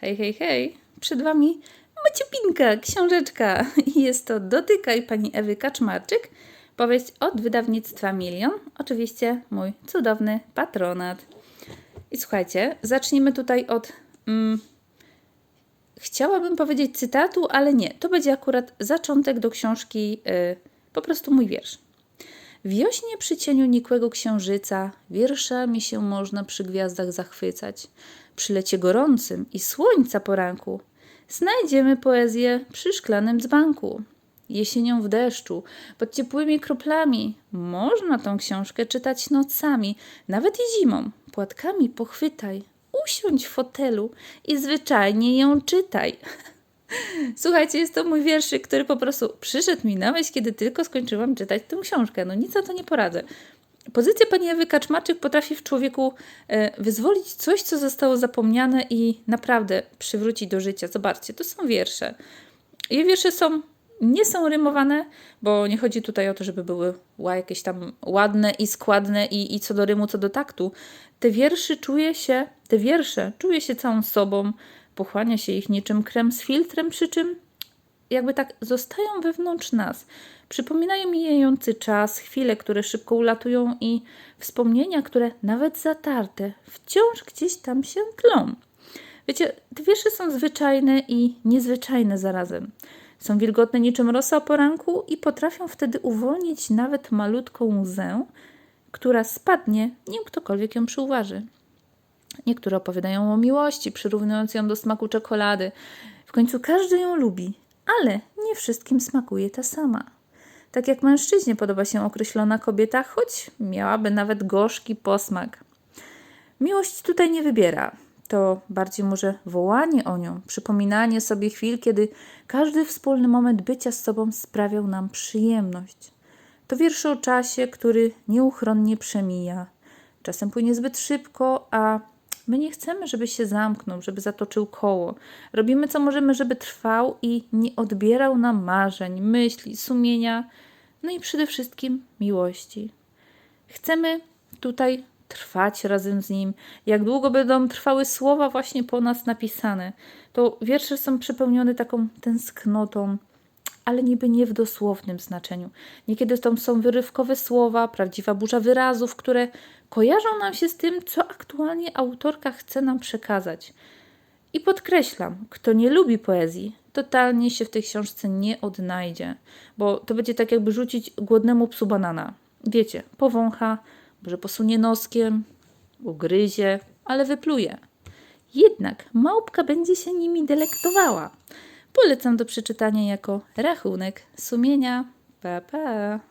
Hej, hej, hej! Przed Wami Maciupinka, książeczka. Jest to Dotykaj pani Ewy Kaczmarczyk, powieść od wydawnictwa Milion. Oczywiście mój cudowny patronat. I słuchajcie, zacznijmy tutaj od... Mm, chciałabym powiedzieć cytatu, ale nie. To będzie akurat zaczątek do książki, y, po prostu mój wiersz. Wiośnie przy cieniu nikłego księżyca wierszami się można przy gwiazdach zachwycać. Przy lecie gorącym i słońca poranku znajdziemy poezję przy szklanym dzbanku. Jesienią w deszczu, pod ciepłymi kroplami można tą książkę czytać nocami, nawet i zimą. Płatkami pochwytaj, usiądź w fotelu i zwyczajnie ją czytaj. Słuchajcie, jest to mój wierszyk, który po prostu przyszedł mi na myśl, kiedy tylko skończyłam czytać tę książkę. No nic za to nie poradzę. Pozycja pani Ewy Kaczmarczyk potrafi w człowieku e, wyzwolić coś, co zostało zapomniane i naprawdę przywrócić do życia. Zobaczcie, to są wiersze. Jej wiersze są, nie są rymowane, bo nie chodzi tutaj o to, żeby były jakieś tam ładne i składne i, i co do rymu, co do taktu. Te wiersze czuje się, te wiersze czuje się całą sobą, pochłania się ich niczym krem z filtrem, przy czym jakby tak zostają wewnątrz nas. Przypominają mijający czas, chwile, które szybko ulatują i wspomnienia, które nawet zatarte wciąż gdzieś tam się tlą. Wiecie, te wiersze są zwyczajne i niezwyczajne zarazem. Są wilgotne niczym rosa o poranku i potrafią wtedy uwolnić nawet malutką łzę, która spadnie, nim ktokolwiek ją przyuważy. Niektóre opowiadają o miłości, przyrównując ją do smaku czekolady. W końcu każdy ją lubi, ale nie wszystkim smakuje ta sama. Tak jak mężczyźnie podoba się określona kobieta, choć miałaby nawet gorzki posmak. Miłość tutaj nie wybiera. To bardziej może wołanie o nią, przypominanie sobie chwil, kiedy każdy wspólny moment bycia z sobą sprawiał nam przyjemność. To wiersze o czasie, który nieuchronnie przemija. Czasem płynie zbyt szybko, a my nie chcemy, żeby się zamknął, żeby zatoczył koło. Robimy co możemy, żeby trwał i nie odbierał nam marzeń, myśli, sumienia, no i przede wszystkim miłości. Chcemy tutaj trwać razem z nim. Jak długo będą trwały słowa właśnie po nas napisane, to wiersze są przepełnione taką tęsknotą, ale niby nie w dosłownym znaczeniu. Niekiedy to są wyrywkowe słowa, prawdziwa burza wyrazów, które kojarzą nam się z tym, co aktualnie autorka chce nam przekazać. I podkreślam, kto nie lubi poezji, totalnie się w tej książce nie odnajdzie, bo to będzie tak jakby rzucić głodnemu psu banana. Wiecie, powącha, może posunie noskiem, ugryzie, ale wypluje. Jednak małpka będzie się nimi delektowała. Polecam do przeczytania jako rachunek sumienia. Pa, pa.